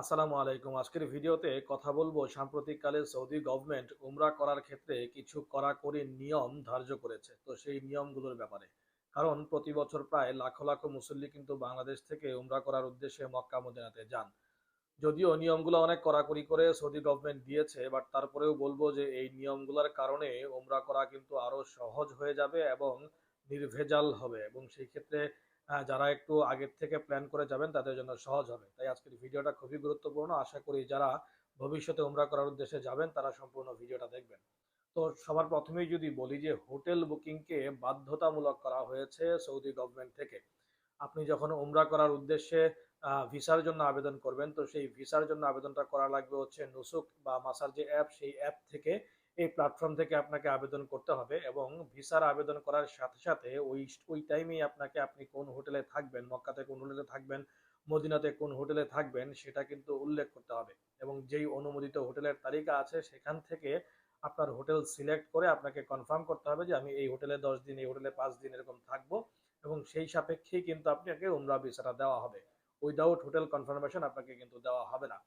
আসসালামু আলাইকুম। আজকের ভিডিওতে কথা বলব সাম্প্রতিককালে সৌদি গভর্নমেন্ট উমরা করার ক্ষেত্রে কিছু কড়াকড়ি নিয়ম ধার্য করেছে। তো সেই নিয়মগুলোর ব্যাপারে। কারণ প্রতি বছর প্রায় লাখো লাখো মুসল্লি কিন্তু বাংলাদেশ থেকে উমরা করার উদ্দেশ্যে মক্কা মদিনাতে যান। যদিও নিয়মগুলো অনেক কড়াকড়ি করে সৌদি গভর্নমেন্ট দিয়েছে, বাট তারপরেও বলব যে এই নিয়মগুলোর কারণে উমরা করা কিন্তু আরও সহজ হয়ে যাবে এবং নির্ভেজাল হবে এবং সেই ক্ষেত্রে যারা একটু আগের থেকে প্ল্যান করে যাবেন, তাদের জন্য সহজ হবে। তাই আজকের ভিডিওটা খুবই গুরুত্বপূর্ণ। আশা করি যারা ভবিষ্যতে উমরা করার উদ্দেশ্যে যাবেন, তারা সম্পূর্ণ ভিডিওটা দেখবেন। তো সবার প্রথমেই যদি বলি যে, হোটেল বুকিংকে বাধ্যতামূলক করা হয়েছে সৌদি গভর্নমেন্ট থেকে। আপনি যখন উমরা করার উদ্দেশ্যে ভিসার জন্য আবেদন করবেন, তো সেই ভিসার জন্য আবেদনটা করা লাগবে হচ্ছে নুসুক বা মাসার যে অ্যাপ সেই অ্যাপ থেকে এই প্ল্যাটফর্ম থেকে আপনাকে আবেদন করতে হবে এবং ভিসার আবেদন করার সাথে সাথে ওই ওই টাইমেই আপনাকে আপনি কোন হোটেলে থাকবেন, মক্কাতে কোন হোটেলে থাকবেন, মদিনাতে কোন হোটেলে থাকবেন, সেটা কিন্তু উল্লেখ করতে হবে। এবং যেই অনুমোদিত হোটেলের তালিকা আছে, সেখান থেকে আপনার হোটেল সিলেক্ট করে আপনাকে কনফার্ম করতে হবে যে আমি এই হোটেলে দশ দিন, এই হোটেলে পাঁচ দিন এরকম থাকব এবং সেই সাপেক্ষেই কিন্তু আপনাকে উমরা ভিসাটা দেওয়া হবে। উইদাউট হোটেল কনফার্মেশন আপনাকে কিন্তু দেওয়া হবে না।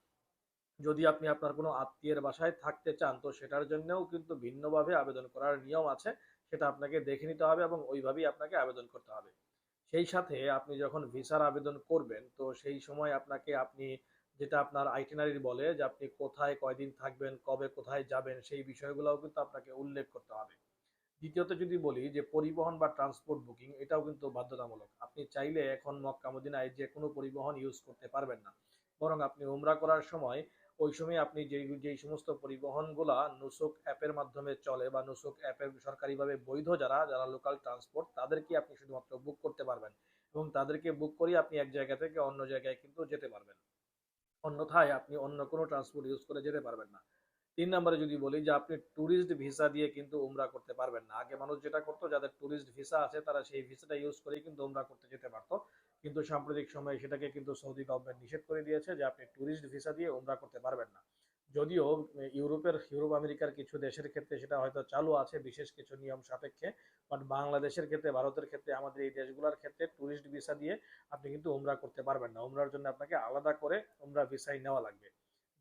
যদি আপনি আপনার কোনো আত্মীয়ের বাসায় থাকতে চান, তো সেটার জন্যও কিন্তু ভিন্নভাবে আবেদন করার নিয়ম আছে। সেটা আপনাকে দেখে নিতে হবে এবং ওইভাবেই আপনাকে আবেদন করতে হবে। সেই সাথে আপনি যখন ভিসার আবেদন করবেন, তো সেই সময় আপনাকে আপনি যেটা আপনার আইটিনারি বলে যে আপনি কোথায় কয়দিন থাকবেন, কবে কোথায় যাবেন, সেই বিষয়গুলোও কিন্তু আপনাকে উল্লেখ করতে হবে। দ্বিতীয়ত যদি বলি যে পরিবহন বা ট্রান্সপোর্ট বুকিং, এটাও কিন্তু বাধ্যতামূলক। আপনি চাইলে এখন মক্কা, মদিনায় যে কোনো পরিবহন ইউজ করতে পারবেন না। বরং আপনি উমরা করার সময় ওই সময় আপনি যে যেই সমস্ত পরিবহনগুলা নুসুক অ্যাপের মাধ্যমে চলে বা নুসুক অ্যাপের সরকারিভাবে বৈধ যারা যারা লোকাল ট্রান্সপোর্ট তাদেরকে আপনি শুধুমাত্র বুক করতে পারবেন এবং তাদেরকে বুক করিয়ে আপনি এক জায়গা থেকে অন্য জায়গায় কিন্তু যেতে পারবেন। অন্যথায় আপনি অন্য কোনো ট্রান্সপোর্ট ইউজ করে যেতে পারবেন না। তিন নম্বরে যদি বলি যে আপনি ট্যুরিস্ট ভিসা দিয়ে কিন্তু উমরা করতে পারবেন না। আগে মানুষ যেটা করতো, যাদের ট্যুরিস্ট ভিসা আছে, তারা সেই ভিসাটা ইউজ করেই কিন্তু উমরা করতে যেতে পারতো। কিন্তু সাম্প্রতিক সময়ে সেটাকে কিন্তু সৌদি গভর্নমেন্ট নিষেধ করে দিয়েছে যে আপনি ট্যুরিস্ট ভিসা দিয়ে উমরা করতে পারবেন না। যদিও ইউরোপের, ইউরোপ, আমেরিকার কিছু দেশের ক্ষেত্রে সেটা হয়তো চালু আছে বিশেষ কিছু নিয়ম সাপেক্ষে বাট বাংলাদেশের ক্ষেত্রে, ভারতের ক্ষেত্রে, আমাদের এই দেশগুলোর ক্ষেত্রে ট্যুরিস্ট ভিসা দিয়ে আপনি কিন্তু উমরা করতে পারবেন না। উমরার জন্য আপনাকে আলাদা করে উমরা ভিসাই নেওয়া লাগবে।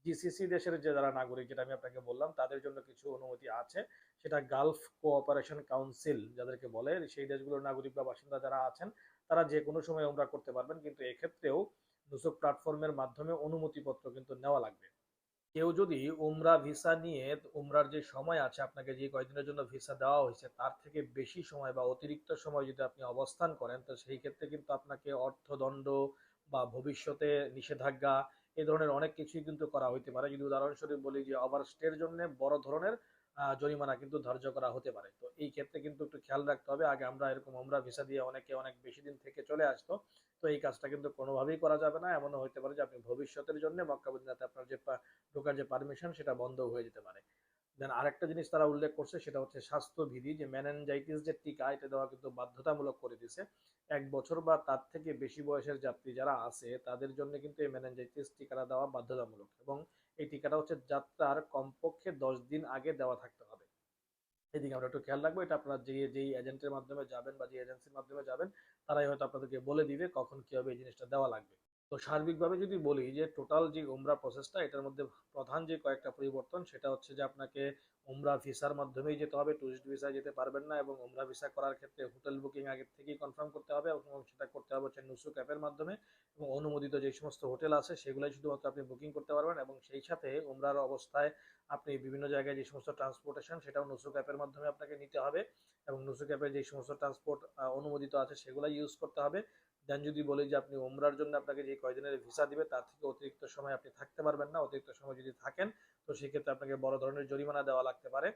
জিসিসি দেশের যে যারা নাগরিক, যেটা আমি আপনাকে বললাম, তাদের জন্য কিছু অনুমতি আছে। সেটা গালফ কোঅপারেশন কাউন্সিল যাদেরকে বলে, সেই দেশগুলোর নাগরিক বা বাসিন্দা যারা আছেন, তারা যে কোনো সময় উমরা করতে পারবেন, কিন্তু এক্ষেত্রেও নুসুক প্ল্যাটফর্মের মাধ্যমে অনুমতিপত্র কিন্তু নেওয়া লাগবে। কেউ যদি উমরা ভিসা নিয়ে উমরার যে সময় আছে, আপনাকে যে কয়েকদিনের জন্য ভিসা দেওয়া হয়েছে, তার থেকে বেশি সময় বা অতিরিক্ত সময় যদি আপনি অবস্থান করেন, তো সেই ক্ষেত্রে কিন্তু আপনাকে অর্থদণ্ড বা ভবিষ্যতে নিষেধাজ্ঞা এই ধরনের অনেক কিছুই কিন্তু করা হইতে পারে। যদি উদাহরণস্বরূপ বলি যে ওভারস্টের জন্য বড় ধরনের জরিমানা কিন্তু ধার্য করা হতে পারে। তো এই ক্ষেত্রে কিন্তু একটু খেয়াল রাখতে হবে। আগে আমরা এরকম আমরা ভিসা দিয়ে অনেকে অনেক বেশি দিন থেকে চলে আসতো। তো এই কাজটা কিন্তু কোনোভাবেই করা যাবে না। এমনও হতে পারে যে, আপনি ভবিষ্যতের জন্য মক্কা মদিনাতে আপনার যে ঢোকার যে পারমিশন সেটা বন্ধ হয়ে যেতে পারে। দেন আরেকটা জিনিস তারা উল্লেখ করছে, সেটা হচ্ছে স্বাস্থ্যবিধি, যে মেনেনজাইটিস যে টিকা, এটা দেওয়া কিন্তু বাধ্যতামূলক করে দিছে এক বছর বা তার থেকে বেশি বয়সের যাত্রী যারা আছে, তাদের জন্য কিন্তু এই মেনেনজাইটিস টিকাটা দেওয়া বাধ্যতামূলক এবং এই টিকাটা হচ্ছে যাত্রার কমপক্ষে দশ দিন আগে দেওয়া থাকতে হবে। এদিকে আমরা একটু খেয়াল রাখব, এটা আপনারা যে, যেই এজেন্টের মাধ্যমে যাবেন বা যে এজেন্সির মাধ্যমে যাবেন, তারাই হয়তো আপনাদেরকে বলে দিবে কখন কীভাবে এই জিনিসটা দেওয়া লাগবে। তো সার্বিকভাবে যদি বলি যে টোটাল যে ওমরা প্রসেসটা এটার মধ্যে প্রধান যে কয়েকটা পরিবর্তন, সেটা হচ্ছে যে আপনাকে ওমরা ভিসার মাধ্যমেই যেতে হবে। ট্যুরিস্ট ভিসায় যেতে পারবেন না এবং ওমরা ভিসা করার ক্ষেত্রে হোটেল বুকিং আগে থেকেই কনফার্ম করতে হবে এবং সেটা করতে হবে হচ্ছে নুসুক অ্যাপের মাধ্যমে এবং অনুমোদিত যে সমস্ত হোটেল আছে, সেগুলোই শুধুমাত্র আপনি বুকিং করতে পারবেন এবং সেই সাথে ওমরার অবস্থায় আপনি বিভিন্ন জায়গায় যে সমস্ত ট্রান্সপোর্টেশন সেটাও নুসুক অ্যাপের মাধ্যমে আপনাকে নিতে হবে এবং নুসুক অ্যাপের যে সমস্ত ট্রান্সপোর্ট অনুমোদিত আছে, সেগুলাই ইউজ করতে হবে। দেন যদি বলি যে আপনি উমরার জন্য আপনাকে যে কয়দিনের ভিসা দিবে, তার থেকে অতিরিক্ত সময় আপনি থাকতে পারবেন না। অতিরিক্ত সময় যদি থাকেন, তো সেক্ষেত্রে আপনাকে বড় ধরনের জরিমানা দেওয়া লাগতে পারে।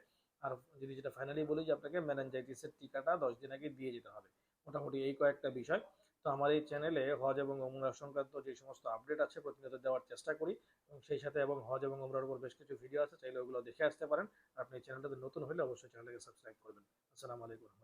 আর যদি যেটা ফাইনালি বলি যে আপনাকে মেনেনজাইটিসের টিকাটা দশ দিন আগে দিয়ে যেতে হবে। মোটামুটি এই কয়েকটা বিষয়। তো আমার এই চ্যানেলে হজ এবং ওমরা সংক্রান্ত যে সমস্ত আপডেট আছে, প্রতিনিয়ত দেওয়ার চেষ্টা করি। এবং সেই সাথে এবং হজ এবং ওমরার উপর বেশ কিছু ভিডিও আছে, চাইলে ওগুলো দেখে আসতে পারেন। আপনি চ্যানেলটাতে নতুন হলে অবশ্যই চ্যানেলটাকে সাবস্ক্রাইব করবেন। আসসালামু আলাইকুম